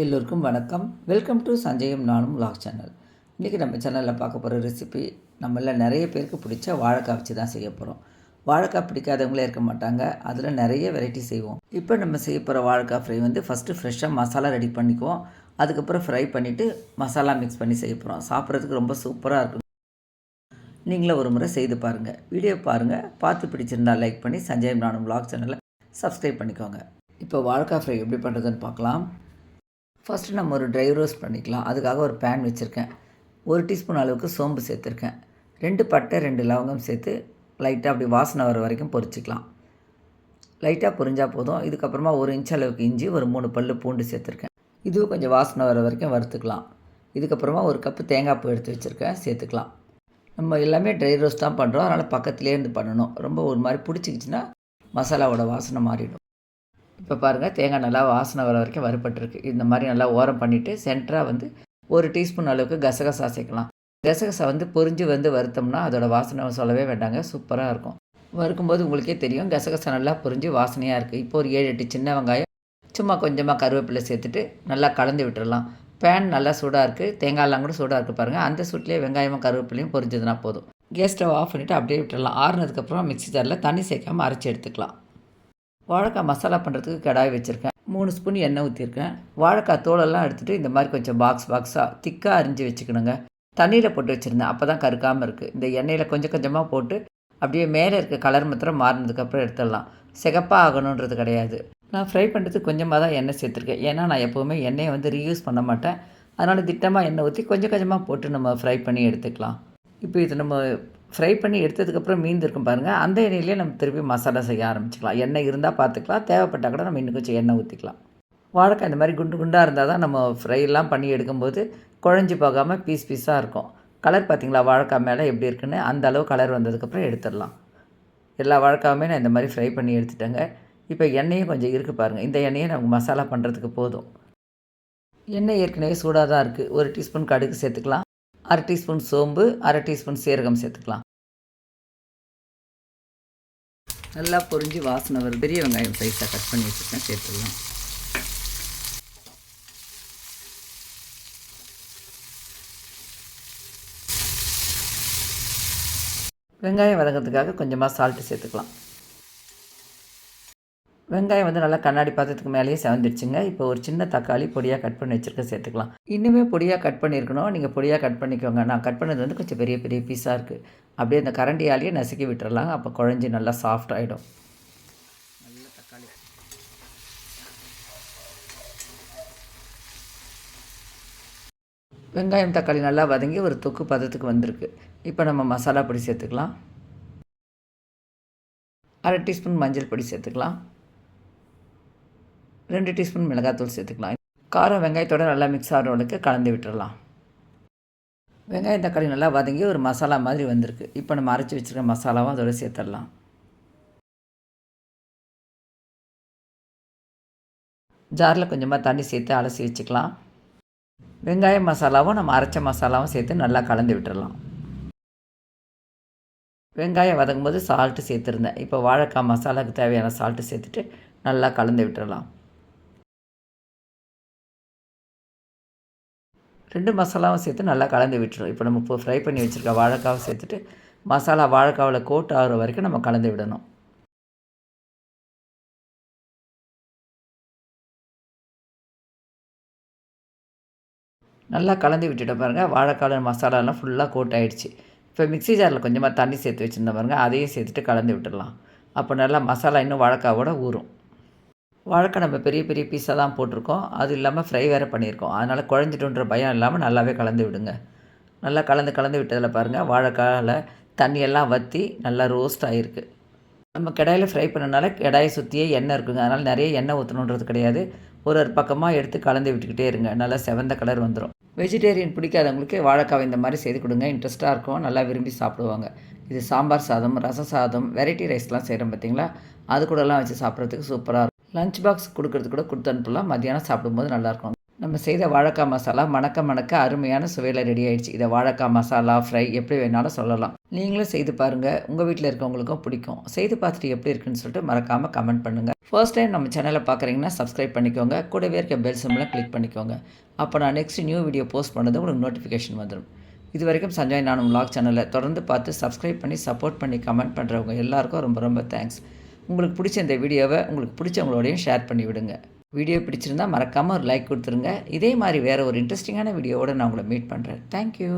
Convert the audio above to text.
எல்லோருக்கும் வணக்கம். Welcome to சஞ்சயம் நானும் லாக் சேனல் இன்றைக்கி நம்ம சேனலில் பார்க்க போகிற ரெசிபி நம்மள நிறைய பேருக்கு பிடிச்ச வாழைக்காய் வச்சு தான் செய்ய போகிறோம் வாழைக்காய் பிடிக்காதவங்களே இருக்க மாட்டாங்க. அதில் நிறைய வெரைட்டி செய்வோம். இப்போ நம்ம செய்ய போகிற வாழைக்காய் ஃப்ரை வந்து ஃபஸ்ட்டு ஃப்ரெஷ்ஷாக மசாலா ரெடி பண்ணிக்குவோம். அதுக்கப்புறம் ஃப்ரை பண்ணிவிட்டு மசாலா மிக்ஸ் பண்ணி செய்ய போகிறோம் சாப்பிட்றதுக்கு ரொம்ப சூப்பராக இருக்கும். நீங்களும் ஒரு முறை செய்து பாருங்கள் வீடியோ பாருங்கள் பார்த்து பிடிச்சிருந்தா லைக் பண்ணி சஞ்சயம் நானும் லாக் சேனலை சப்ஸ்கிரைப் பண்ணிக்கோங்க. இப்போ வாழைக்காய் ஃப்ரை எப்படி பண்ணுறதுன்னு பார்க்கலாம். ஃபஸ்ட்டு நம்ம ஒரு ட்ரை ரோஸ்ட் பண்ணிக்கலாம். அதுக்காக ஒரு பேன் வச்சுருக்கேன். ஒரு டீஸ்பூன் அளவுக்கு சோம்பு சேர்த்துருக்கேன். ரெண்டு பட்டை ரெண்டு லவங்கம் சேர்த்து லைட்டாக அப்படி வாசனை வர வரைக்கும் பொரிச்சிக்கலாம். லைட்டாக பொரிஞ்சால் போதும். இதுக்கப்புறமா ஒரு இன்ச் அளவுக்கு இஞ்சி ஒரு மூணு பல்லு பூண்டு சேர்த்துருக்கேன். இதுவும் கொஞ்சம் வாசனை வர வரைக்கும் வறுத்துக்கலாம். இதுக்கப்புறமா ஒரு கப்பு தேங்காய் பூ எடுத்து வச்சுருக்கேன். சேர்த்துக்கலாம். நம்ம எல்லாமே ட்ரை ரோஸ்ட் தான் பண்ணுறோம் அதனால் பக்கத்துலேயே இருந்து பண்ணணும். ரொம்ப ஒரு மாதிரி பிடிச்சிக்கிச்சின்னா மசாலாவோட வாசனை மாறிடும். இப்போ பாருங்கள் தேங்காய் நல்லா வாசனை வர வரைக்கும் வறுபட்டுருக்கு. இந்த மாதிரி நல்லா ஓரம் பண்ணிவிட்டு சென்டராக வந்து ஒரு டீஸ்பூன் அளவுக்கு கசகசா சேர்க்கலாம். கசகசா வந்து பொரிஞ்சு வந்து வறுத்தோம்னா அதோட வாசனை சொல்லவே வேண்டாங்க சூப்பராக இருக்கும். வறுக்கும்போது உங்களுக்கே தெரியும் கசகசா நல்லா பொரிஞ்சு வாசனையாக இருக்குது இப்போ ஒரு ஏழு எட்டு சின்ன வெங்காயம் சும்மா கொஞ்சமாக கருவேப்பிலை சேர்த்துட்டு நல்லா கலந்து விட்டுடலாம் பேன் நல்லா சூடாக இருக்குது தேங்காயெல்லாம் கூட சூடாக இருக்குது பாருங்கள் அந்த சூட்லேயே வெங்காயமும் கருவேப்பிலையும் பொரிஞ்சதுனா போதும். கேஸ் ஸ்டவ் ஆஃப் பண்ணிவிட்டு அப்படியே விட்டுடலாம் ஆறுனதுக்கப்புறம் மிக்சி ஜாரில் தண்ணி சேர்க்காமல் அரைச்சி எடுத்துக்கலாம். வாழைக்காய் மசாலா பண்ணுறதுக்கு கடாய் வச்சுருக்கேன். மூணு ஸ்பூன் எண்ணெய் ஊற்றிருக்கேன் வாழைக்காய் தோலெல்லாம் எடுத்துகிட்டு இந்த மாதிரி கொஞ்சம் பாக்ஸ் பாக்ஸாக திக்காக அரிஞ்சு வச்சுக்கணுங்க. தண்ணியில் போட்டு வச்சுருந்தேன். அப்போ தான் கருக்காமல் இருக்குது இந்த எண்ணெயில் கொஞ்சம் கொஞ்சமாக போட்டு அப்படியே மேலே இருக்க கலர் மாத்திரம் மாறினதுக்கப்புறம் எடுத்துடலாம். சிகப்பாக ஆகணுன்றது கிடையாது. நான் ஃப்ரை பண்ணுறதுக்கு கொஞ்சமாக தான் எண்ணெய் சேர்த்துருக்கேன். ஏன்னா நான் எப்போவுமே எண்ணெயை வந்து ரீயூஸ் பண்ண மாட்டேன். அதனால் திட்டமாக எண்ணெய் ஊற்றி கொஞ்சம் கொஞ்சமாக போட்டு நம்ம ஃப்ரை பண்ணி எடுத்துக்கலாம். இப்போ இது நம்ம ஃப்ரை பண்ணி எடுத்ததுக்கப்புறம் மீந்து இருக்கும் பாருங்கள் அந்த எண்ணெயிலே நம்ம திருப்பி மசாலா செய்ய ஆரம்பிச்சிக்கலாம். எண்ணெய் இருந்தால் பார்த்துக்கலாம் தேவைப்பட்டால் கூட நம்ம இன்னும் கொஞ்சம் எண்ணெய் ஊற்றிக்கலாம் வாழைக்காய் இந்த மாதிரி குண்டு குண்டாக இருந்தால் தான் நம்ம ஃப்ரைலாம் பண்ணி எடுக்கும்போது குழஞ்சி போகாமல் பீஸ் பீஸாக இருக்கும். கலர் பார்த்திங்களா வாழைக்காய் மேலே எப்படி இருக்குன்னு அந்த அளவு கலர் வந்ததுக்கப்புறம் எடுத்துடலாம். எல்லா வாழைக்காயுமே நான் இந்த மாதிரி ஃப்ரை பண்ணி எடுத்துட்டேங்க. இப்போ எண்ணெயும் கொஞ்சம் இருக்குது பாருங்கள் இந்த எண்ணெயை நமக்கு மசாலா பண்ணுறதுக்கு போதும். எண்ணெய் ஏற்கனவே சூடாக தான் இருக்குது ஒரு டீஸ்பூன் கடுகு சேர்த்துக்கலாம். அரை டீஸ்பூன் சோம்பு அரை டீஸ்பூன் சீரகம் சேர்த்துக்கலாம். நல்லா பொரிஞ்சு வாசனை வரும் பெரிய வெங்காயம் சைஸாக கட் பண்ணி வச்சுருக்கேன். சேர்த்துக்கலாம் வெங்காயம் வதங்கிறதுக்காக கொஞ்சமாக சால்ட்டு சேர்த்துக்கலாம். வெங்காயம் வந்து நல்லா கண்ணாடி பாத்திரத்துக்கு மேலேயே செவந்துடுச்சுங்க. இப்போ ஒரு சின்ன தக்காளி பொடியாக கட் பண்ணி வச்சுருக்க சேர்த்துக்கலாம். இன்னுமே பொடியாக கட் பண்ணியிருக்கணும் நீங்கள் பொடியாக கட் பண்ணிக்கோங்க. நான் கட் பண்ணது வந்து கொஞ்சம் பெரிய பெரிய பீஸாக இருக்குது அப்படியே அந்த கரண்டியாலேயே நசுக்கி விட்டுறலாம். அப்போ குழஞ்சி நல்லா சாஃப்ட் ஆகிடும் நல்ல தக்காளி. வெங்காயம் தக்காளி நல்லா வதங்கி ஒரு தொக்கு பதத்துக்கு வந்திருக்கு. இப்போ நம்ம மசாலா பொடி சேர்த்துக்கலாம். அரை டீஸ்பூன் மஞ்சள் பொடி சேர்த்துக்கலாம். ரெண்டு டீஸ்பூன் மிளகாத்தூள் சேர்த்துக்கலாம். காரம் வெங்காயத்தோட நல்லா மிக்ஸ் ஆகிறவளுக்கு கலந்து விட்டுறலாம். வெங்காயம் தக்காளி நல்லா வதங்கி ஒரு மசாலா மாதிரி வந்திருக்கு. இப்போ நம்ம அரைச்சி வச்சுருக்க மசாலாவும் அதோட சேர்த்துடலாம். ஜாரில் கொஞ்சமாக தண்ணி சேர்த்து அலசி வச்சுக்கலாம். வெங்காயம் மசாலாவும் நம்ம அரைச்ச மசாலாவும் சேர்த்து நல்லா கலந்து விட்டுடலாம் வெங்காயம் வதங்கும்போது சால்ட்டு சேர்த்துருந்தேன். இப்போ வாழைக்காய் மசாலாவுக்கு தேவையான சால்ட்டு சேர்த்துட்டு நல்லா கலந்து விட்டுடலாம் ரெண்டு மசாலாவும் சேர்த்து நல்லா கலந்து விட்டுரும் இப்போ நம்ம இப்போ ஃப்ரை பண்ணி வச்சுருக்க வாழைக்காவை சேர்த்துட்டு மசாலா வாழைக்காவில் கோட் ஆகிற வரைக்கும் நம்ம கலந்து விடணும். நல்லா கலந்து விட்டுட்ட பாருங்கள் வாழைக்காவில் மசாலாலாம் ஃபுல்லாக கோட் ஆகிடுச்சு இப்போ மிக்ஸி ஜாரில் கொஞ்சமாக தண்ணி சேர்த்து வச்சுருந்த பாருங்கள் அதையும் சேர்த்துட்டு கலந்து விட்டுடலாம். அப்போ நல்லா மசாலா இன்னும் வாழைக்காவோட ஊறும். வாழைக்கா நம்ம பெரிய பெரிய பீஸாக தான் போட்டிருக்கோம். அது இல்லாமல் ஃப்ரை வேறு பண்ணியிருக்கோம். அதனால் குழஞ்சிட்டுன்ற பயம் இல்லாமல் நல்லாவே கலந்து விடுங்க. நல்லா கலந்து கலந்து விட்டதில் பாருங்கள் வாழைக்காயில் தண்ணியெல்லாம் வற்றி நல்லா ரோஸ்ட் ஆகிருக்கு நம்ம கடாயில் ஃப்ரை பண்ணனால கடாயை சுற்றியே எண்ணெய் இருக்குங்க. அதனால் நிறைய எண்ணெய் ஊற்றணுன்றது கிடையாது. ஒரு ஒரு பக்கமாக எடுத்து கலந்து விட்டுக்கிட்டே இருங்க. நல்லா செவந்த கலர் வந்துடும் வெஜிடேரியன் பிடிக்காதவங்களுக்கு வாழைக்காவை இந்த மாதிரி செய்து கொடுங்க. இன்ட்ரெஸ்ட்டாக இருக்கும். நல்லா விரும்பி சாப்பிடுவாங்க. இது சாம்பார் சாதம் ரச சாதம் வெரைட்டி ரைஸ்லாம் செய்கிறோம் பார்த்தீங்களா அது கூடலாம் வச்சு சாப்பிட்றதுக்கு சூப்பராக இருக்கும் லஞ்ச் பாக்ஸ் கொடுக்கறது கூட கொடுத்து அனுப்பலாம். மத்தியானம் சாப்பிடும்போது நல்லாயிருக்கும். நம்ம செய்த வாழைக்காய் மசாலா மணக்க மணக்க அருமையான சுவையில் ரெடி ஆயிடுச்சு. இதை வாழைக்காய் மசாலா ஃப்ரை எப்படி வேணாலும் சொல்லலாம். நீங்களும் செய்து பாருங்கள் உங்கள் வீட்டில் இருக்கவங்களுக்கும் பிடிக்கும். செய்து பார்த்துட்டு எப்படி இருக்குன்னு சொல்லிட்டு மறக்காமல் கமெண்ட் பண்ணுங்கள் ஃபர்ஸ்ட் டைம் நம்ம சேனலை பார்க்குறீங்கன்னா சப்ஸ்கிரைப் பண்ணிக்கோங்க. கூடவே இருக்க பெல் சிம்மில் கிளிக் பண்ணிக்கோங்க. அப்போ நான் நெக்ஸ்ட் நியூ வீடியோ போஸ்ட் பண்ணது உங்களுக்கு நோட்டிஃபிகேஷன் வந்துடும் இது வரைக்கும் சஞ்சய் நானும் விலாக் சேனலை தொடர்ந்து பார்த்து சப்ஸ்கிரைப் பண்ணி சப்போர்ட் பண்ணி கமெண்ட் பண்ணுறவங்க எல்லாருக்கும் ரொம்ப ரொம்ப தேங்க்ஸ் உங்களுக்கு பிடிச்ச இந்த வீடியோவை உங்களுக்கு பிடிச்சவங்களோடையும் ஷேர் பண்ணி விடுங்க. வீடியோ பிடிச்சிருந்தா மறக்காமல் ஒரு லைக் கொடுத்துருங்க. இதே மாதிரி வேறு ஒரு இன்ட்ரெஸ்டிங்கான வீடியோவோடு நான் உங்களை மீட் பண்ணுறேன் தேங்க்யூ